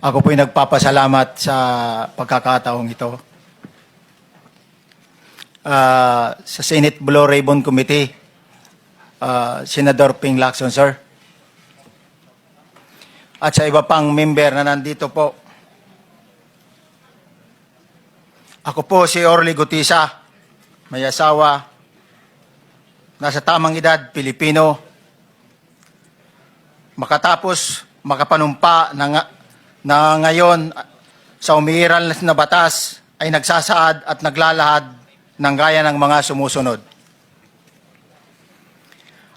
Ako po'y nagpapasalamat sa pagkakataong ito. Ah, sa Senate Blue Ribbon Committee, ah, Senador Ping Lacson, sir. At sa iba pang member na nandito po. Ako po si Orly Gutisa, may asawa, nasa tamang edad, Pilipino, makatapos makapanumpa nga- na ngayon sa umiiral na batas ay nagsasaad at naglalahad ng gaya ng mga sumusunod.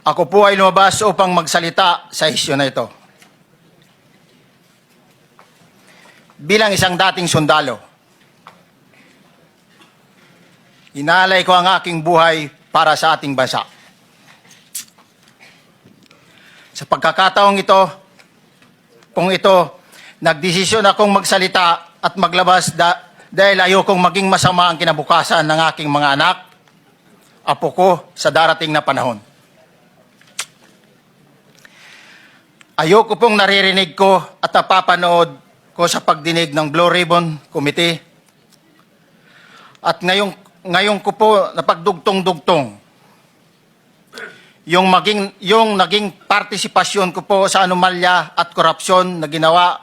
Ako po ay lumabas upang magsalita sa isyu na ito. Bilang isang dating sundalo, inalay ko ang aking buhay para sa ating bansa. Sa pagkakataong ito, kung ito, nagdesisyon akong magsalita at maglabas da- dahil ayokong maging masama ang kinabukasan ng aking mga anak, apo ko sa darating na panahon. Ayoko pong naririnig ko at napapanood ko sa pagdinig ng Blue Ribbon Committee. At ngayong, ngayong ko po napagdugtong-dugtong yung maging yung naging partisipasyon ko po sa anomalya at korupsyon na ginawa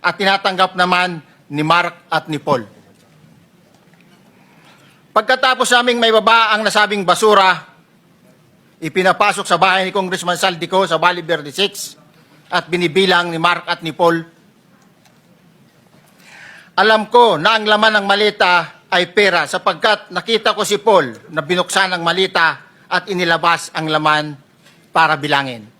at tinatanggap naman ni Mark at ni Paul. Pagkatapos naming may baba ang nasabing basura, ipinapasok sa bahay ni Congressman Saldico sa Valley Verde 6 at binibilang ni Mark at ni Paul. Alam ko na ang laman ng malita ay pera sapagkat nakita ko si Paul na binuksan ang malita at inilabas ang laman para bilangin.